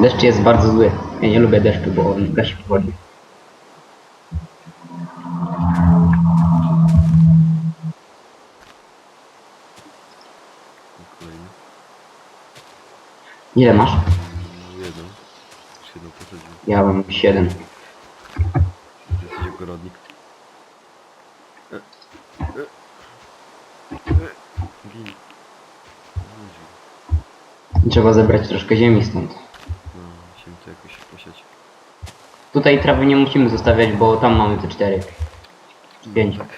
Deszcz jest bardzo zły. Ja nie lubię deszczu, bo on gasi powodzi. Kolejny. Ile masz? Już jedną posadziłem. Ja mam 7. Ty jesteś ogrodnik. E, e, e, Gin. Trzeba zebrać troszkę ziemi stąd. No, musimy to jakoś posiać. Tutaj trawy nie musimy zostawiać, bo tam mamy te 4. 5. Tak.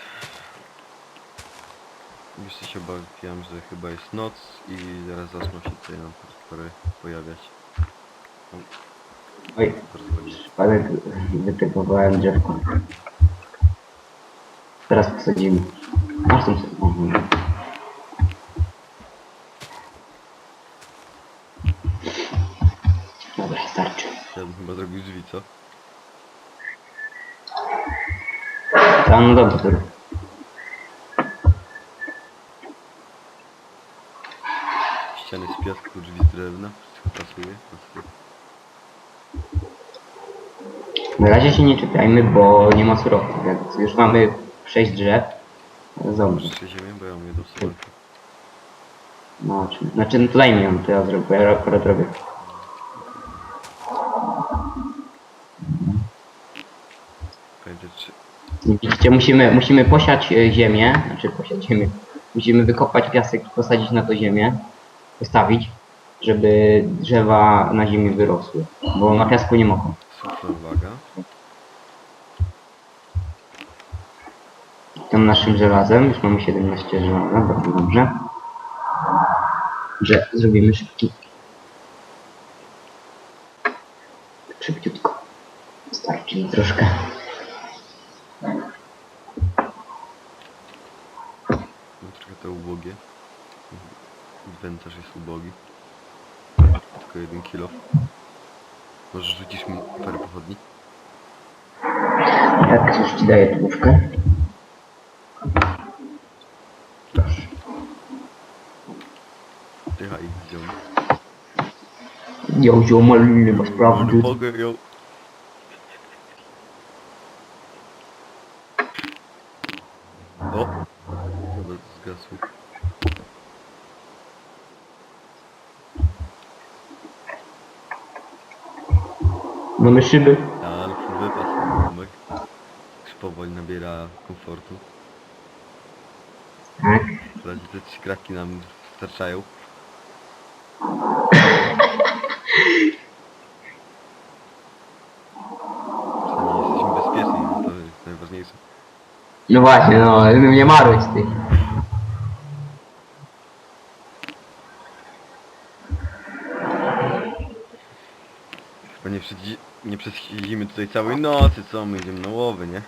Już się obawiam, że chyba jest noc i zaraz zaczną się tutaj nam potwory pojawiać. Oj, przypadek wytypowałem drzewko. Teraz posadzimy. Masz tam sobie. Mhm. Dobra, starczy. Ja bym chyba zrobił drzwi, co? To rób. Ściany z piasku, drzwi z drewna. Wszystko pasuje. pasuje. Na razie się nie czepiajmy, bo nie ma surowców, więc już mamy 6 drzew. Zobacz. Muszę ziemię, bo ja mam jedną solkę. No, czy, znaczy, no to daj mi ją, to ja zrobię, ja akurat robię. Pamiętaj, czy... Widzicie, musimy, musimy posiać e, ziemię, znaczy posiać ziemię. Musimy wykopać piasek i posadzić na to ziemię, postawić, żeby drzewa na ziemi wyrosły, bo na piasku nie mogą. Super uwaga. Tym naszym żelazem, już mamy 17 żelaza, bardzo dobrze. Że zrobimy szybki. Szybciutko. Starczy mi troszkę. No trochę to ubogie. Inwentarz jest ubogi. Tylko jeden kilo. Może rzucisz mi parę pochodni? Jak już ci daję główkę. Proszę. Dycha i wziął. Ją ziomal, bo sprawdzę. Mogę ją... O! Zgasły. Mamy szyby. Ale full wypas, Tomek. Już powoli nabiera komfortu. Tak. Razie te trzy kratki nam starczają. Przynajmniej jesteśmy bezpieczni, to jest najważniejsze. No właśnie, no, nie marudź ty. Chyba nie, przedzi- nie przesiedzimy tutaj całej nocy, co? My idziemy na łowy, nie?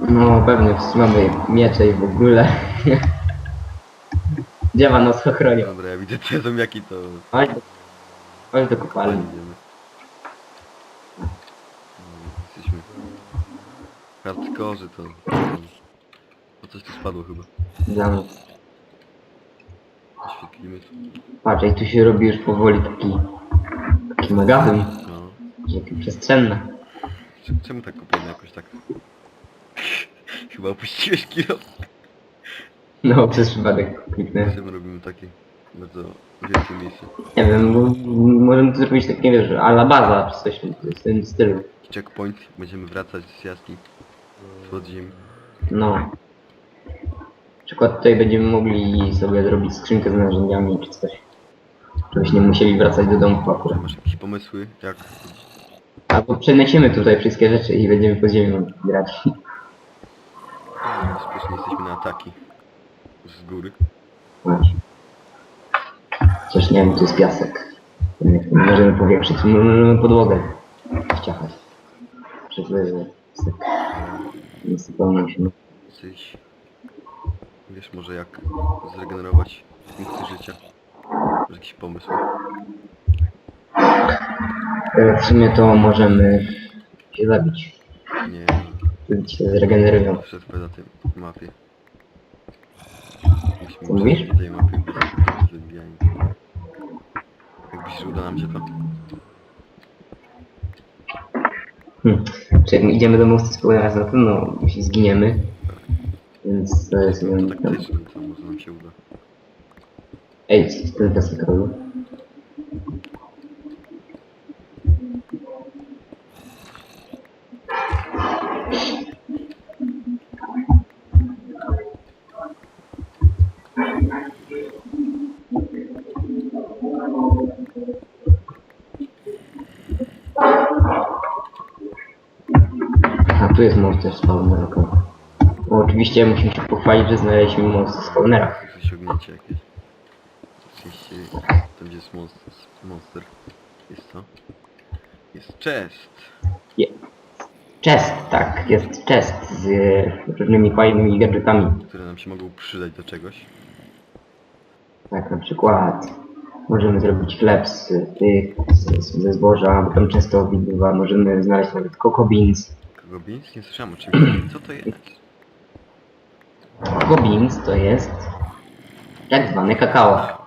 No pewnie, mamy miecze i w ogóle. Dziewa nas ochronią. Dobra, ja widzę te zombiaki, to... Chodź do, chodź do kopalni. idziemy. No, jesteśmy... Hardkorzy to... To coś tu spadło chyba. Mną. Oświetlimy. Patrz, jak tu się robi już powoli taki... Taki magazyn. No. Takie przestrzenne. Czemu- Czemu tak kopiemy jakoś tak? Chyba opuściłeś kilo. No, przez przypadek kliknę. Czemu robimy takie bardzo wielkie miejsce? Nie wiem, bo możemy tu zrobić takie, wiesz, ala baza, czy coś w tym stylu. Checkpoint, będziemy wracać z jaskiń. Z podziemi. No. Na przykład tutaj będziemy mogli sobie zrobić skrzynkę z narzędziami czy coś. Żebyśmy nie musieli wracać do domu akurat. Masz jakieś pomysły, jak... Albo przeniesiemy tutaj wszystkie rzeczy i będziemy pod ziemią grać. Bezpiecznie jesteśmy na ataki. Z góry. Właśnie. Chociaż nie wiem, tu jest piasek. Nie Możemy powiększyć, możemy podłogę ściachać. Żeby piasek nie sypał nam się. Coś... Wiesz może jak zregenerować funkcję życia? Masz jakiś pomysł? E, w sumie to możemy się zabić. Nie, Wtedy się zregenerują. wszedł poza tym mapie. Musimy Co mówisz? przejść tej mapie, bo tam się uda nam się to? Hm. Czy my idziemy do mostu z na tym, no jeśli zginiemy. Tak. Więc e, sobie To no, taktyczne, co może nam się uda. Ej, jest piasek robił? Aha, tu jest most też spawner, Oczywiście musimy się pochwalić, że znaleźliśmy most w spawnera. Osiągnięcie jakieś. Tam gdzie jest monster, monster. Jest co? Jest chest. Je. Chest, tak, jest chest z e, różnymi fajnymi gadżetami. które nam się mogą przydać do czegoś. Tak, na przykład możemy zrobić chleb z tych, z, z, ze zboża, bo tam często bywa, możemy znaleźć nawet coco beans. Kogo beans? Nie słyszałem o czymś. Co to jest? Coco beans to jest tak zwane kakao.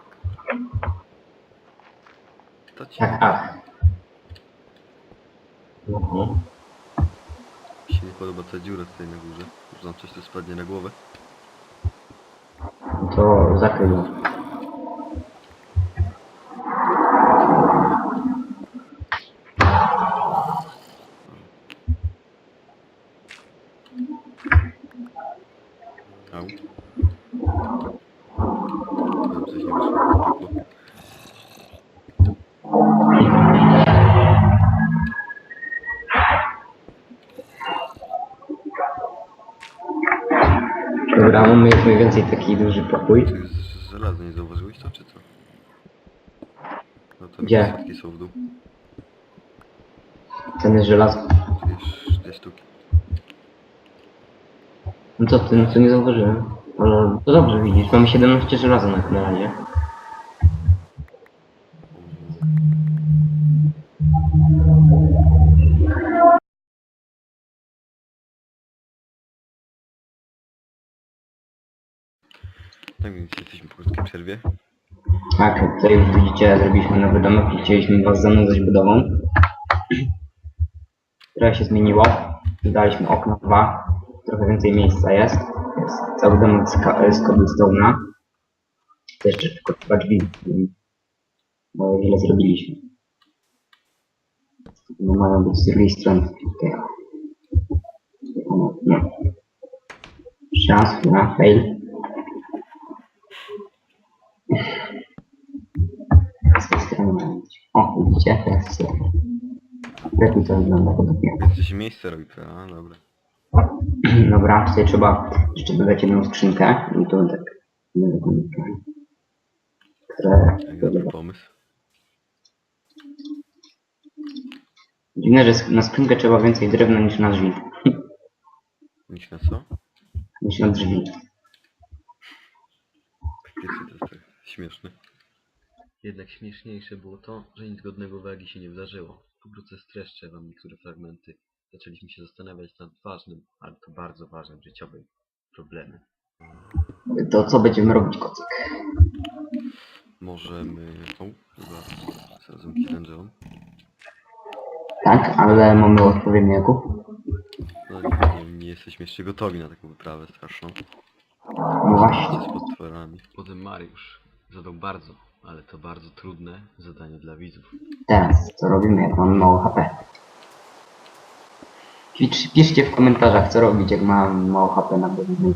To ci Tak, ach. Mhm. mi się nie podoba ta dziura tutaj na górze. Może nam coś tu spadnie na głowę. To zakryj ją. Dobra, mamy jak najwięcej taki duży pokój. Tu jest nie zauważyłeś to, czy co? No to Gdzie? wszystkie są w dół. Jest żelazo. Tu jest dwie sztuki. No co ty, no to nie zauważyłem. Ale to dobrze widzisz, mamy 17 żelaza na, na razie. Tak więc jesteśmy po krótkiej przerwie. Tak, tutaj już widzicie, zrobiliśmy nowy domek i chcieliśmy was zanudzać budową. Trochę się zmieniło. Dodaliśmy okna dwa. Trochę więcej miejsca jest. Jest cały domek z, z cobblestone'a. To jeszcze tylko dwa drzwi. Bo wiele zrobiliśmy. No mają być z drugiej strony. Tutaj. O, Nie. Jeszcze raz, chwila, fail. Z tej strony być. O, widzicie? Teraz jest lepiej. Lepiej to wygląda podobnie. To się miejsce robi, a dobra. Dobra, tutaj trzeba jeszcze dodać jedną skrzynkę i tu tak. nie wiem, Które. Jak dobry pomysł. Dziwne, że na skrzynkę trzeba więcej drewna niż na drzwi. Niż na co? Niż na drzwi. Śmieszne. Jednak śmieszniejsze było to, że nic godnego wagi się nie wydarzyło. Pokrótce streszczę wam niektóre fragmenty. Zaczęliśmy się zastanawiać nad ważnym, ale to bardzo ważnym życiowym problemem. To co będziemy robić, kocyk? Możemy... O, chyba sadzonki wężą. Tak, ale mamy odpowiedni jakup. No nie, nie, nie jesteśmy jeszcze gotowi na taką wyprawę straszną. No właśnie. z potworami. Potem Mariusz zadał bardzo, ale to bardzo trudne zadanie dla widzów. Teraz, co robimy, jak mamy mało HP? Pisz, piszcie w komentarzach, co robić, jak mam mało HP na pewno.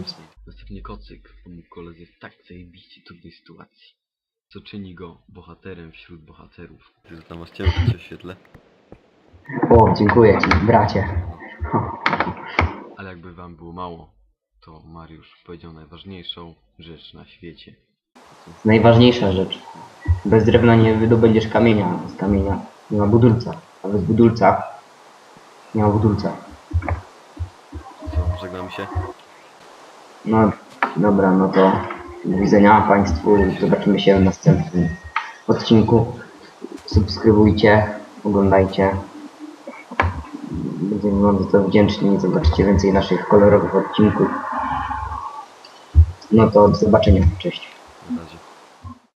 Następnie Kocyk pomógł koledze w tak zajebiście trudnej sytuacji, co czyni go bohaterem wśród bohaterów. Ty to tam masz ciężko w świetle. O, dziękuję ci, bracie. Ale jakby wam było mało, to Mariusz powiedział najważniejszą rzecz na świecie. Najważniejsza rzecz. Bez drewna nie wydobędziesz kamienia, bez kamienia nie ma budulca, a bez budulca nie ma budulca. Co, żegnamy się? No, dobra, no to do widzenia Państwu, zobaczymy się w następnym odcinku. Subskrybujcie, oglądajcie. Będziemy wam za to wdzięczni, zobaczycie więcej naszych kolorowych odcinków. No to do zobaczenia, cześć.